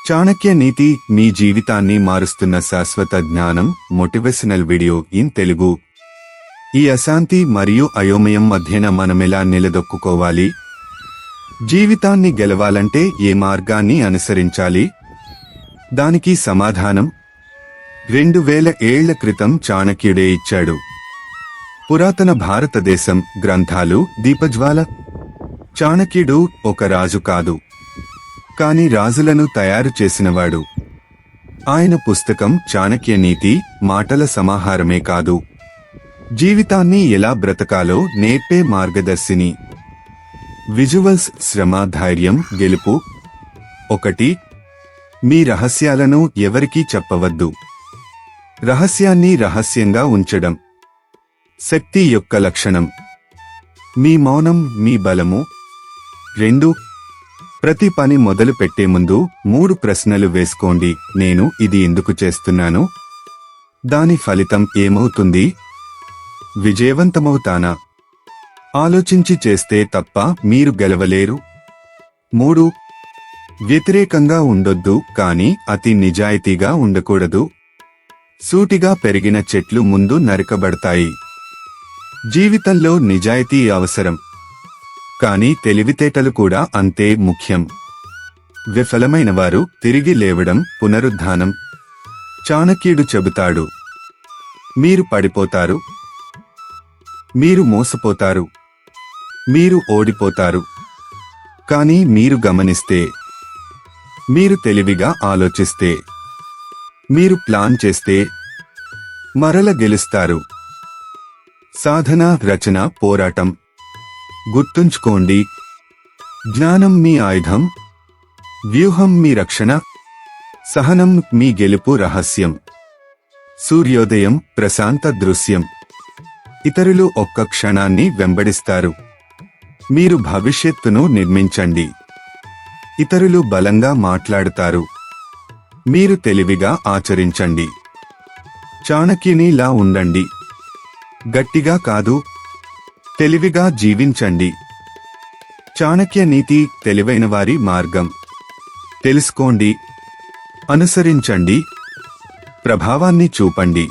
చాణక్య నీతి మీ జీవితాన్ని మారుస్తున్న శాశ్వత జ్ఞానం మోటివేషనల్ వీడియో ఇన్ తెలుగు. ఈ అశాంతి మరియు అయోమయం మధ్యన మనమెలా నిలదొక్కుకోవాలి? జీవితాన్ని గెలవాలంటే ఏ మార్గాన్ని అనుసరించాలి? దానికి సమాధానం? రెండు వేల ఏళ్ళ క్రితం చాణక్యుడే ఇచ్చాడు. పురాతన భారతదేశం గ్రంథాలు దీపజ్వాల. చాణక్యుడు ఒక రాజు కాదు. కాని రాజులను తయారు చేసినవాడు. ఆయన పుస్తకం చాణక్య నీతి మాటల సమాహారమే కాదు. జీవితాన్ని ఎలా బ్రతకాలో నేర్పే మార్గదర్శిని. విజువల్స్ శ్రమ ధైర్యం గెలుపు. ఒకటి మీ రహస్యాలను ఎవరికీ చెప్పవద్దు. రహస్యాన్ని రహస్యంగా ఉంచడం. శక్తి యొక్క లక్షణం. మీ మౌనం మీ బలము. రెండు ప్రతి పని మొదలు పెట్టే ముందు మూడు ప్రశ్నలు వేసుకోండి. నేను ఇది ఎందుకు చేస్తున్నాను? దాని ఫలితం ఏమవుతుంది? విజయవంతమవుతానా? ఆలోచించి చేస్తే తప్ప మీరు గెలవలేరు. మూడు. వ్యతిరేకంగా ఉండొద్దు కానీ అతి నిజాయితీగా ఉండకూడదు. సూటిగా పెరిగిన చెట్లు ముందు నరకబడతాయి. జీవితంలో నిజాయితీ అవసరం. కానీ తెలివితేటలు కూడా అంతే ముఖ్యం. విఫలమైన వారు తిరిగి లేవడం పునరుద్ధానం. చాణక్యుడు చెబుతాడు. మీరు పడిపోతారు. మీరు మోసపోతారు. మీరు ఓడిపోతారు. కానీ మీరు గమనిస్తే మీరు తెలివిగా ఆలోచిస్తే మీరు ప్లాన్ చేస్తే మరల గెలుస్తారు. సాధన రచన పోరాటం. గుర్తుంచుకోండి. జ్ఞానం మీ ఆయుధం వ్యూహం మీ రక్షణ సహనం మీ గెలుపు రహస్యం. సూర్యోదయం ప్రశాంత దృశ్యం. ఇతరులు ఒక్క క్షణాన్ని వెంబడిస్తారు. మీరు భవిష్యత్తును నిర్మించండి. ఇతరులు బలంగా మాట్లాడతారు. మీరు తెలివిగా ఆచరించండి. చాణక్యునిలా ఉండండి. గట్టిగా కాదు తెలివిగా జీవించండి. చాణక్య నీతి తెలివైన వారి మార్గం. తెలుసుకోండి. అనుసరించండి. ప్రభావాన్ని చూపండి.